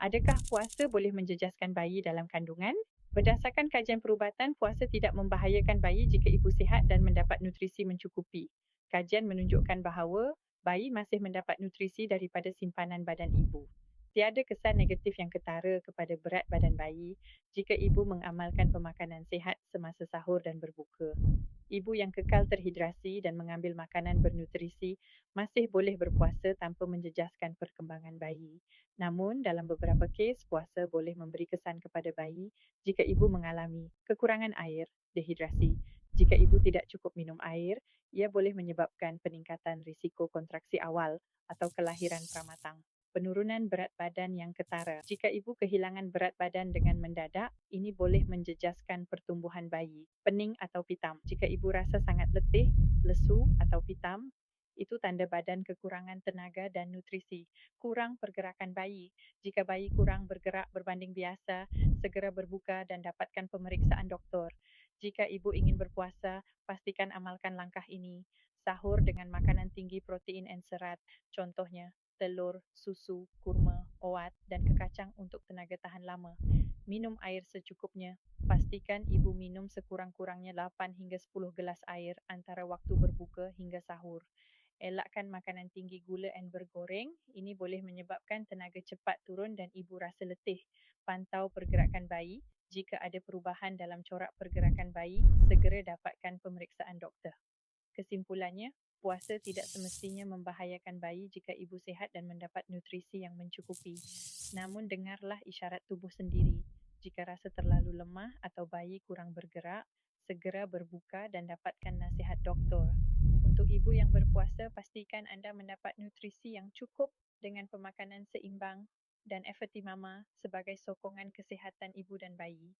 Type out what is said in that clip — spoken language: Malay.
Adakah puasa boleh menjejaskan bayi dalam kandungan? Berdasarkan kajian perubatan, puasa tidak membahayakan bayi jika ibu sihat dan mendapat nutrisi mencukupi. Kajian menunjukkan bahawa bayi masih mendapat nutrisi daripada simpanan badan ibu. Tiada kesan negatif yang ketara kepada berat badan bayi jika ibu mengamalkan pemakanan sihat semasa sahur dan berbuka. Ibu yang kekal terhidrasi dan mengambil makanan bernutrisi masih boleh berpuasa tanpa menjejaskan perkembangan bayi. Namun, dalam beberapa kes, puasa boleh memberi kesan kepada bayi jika ibu mengalami kekurangan air, dehidrasi. Jika ibu tidak cukup minum air, ia boleh menyebabkan peningkatan risiko kontraksi awal atau kelahiran pramatang. Penurunan berat badan yang ketara. Jika ibu kehilangan berat badan dengan mendadak, ini boleh menjejaskan pertumbuhan bayi. Pening atau pitam. Jika ibu rasa sangat letih, lesu atau pitam, itu tanda badan kekurangan tenaga dan nutrisi. Kurang pergerakan bayi. Jika bayi kurang bergerak berbanding biasa, segera berbuka dan dapatkan pemeriksaan doktor. Jika ibu ingin berpuasa, pastikan amalkan langkah ini. Sahur dengan makanan tinggi protein dan serat, contohnya telur, susu, kurma, oat dan kekacang untuk tenaga tahan lama. Minum air secukupnya. Pastikan ibu minum sekurang-kurangnya 8 hingga 10 gelas air antara waktu berbuka hingga sahur elakkan makanan tinggi gula dan bergoreng. Ini boleh menyebabkan tenaga cepat turun dan ibu rasa letih. Pantau pergerakan bayi. Jika ada perubahan dalam corak pergerakan bayi, segera dapatkan pemeriksaan doktor. Kesimpulannya, puasa tidak semestinya membahayakan bayi jika ibu sihat dan mendapat nutrisi yang mencukupi. Namun dengarlah isyarat tubuh sendiri. Jika rasa terlalu lemah atau bayi kurang bergerak, segera berbuka dan dapatkan nasihat doktor. Untuk ibu yang berpuasa, pastikan anda mendapat nutrisi yang cukup dengan pemakanan seimbang dan efforti mama sebagai sokongan kesihatan ibu dan bayi.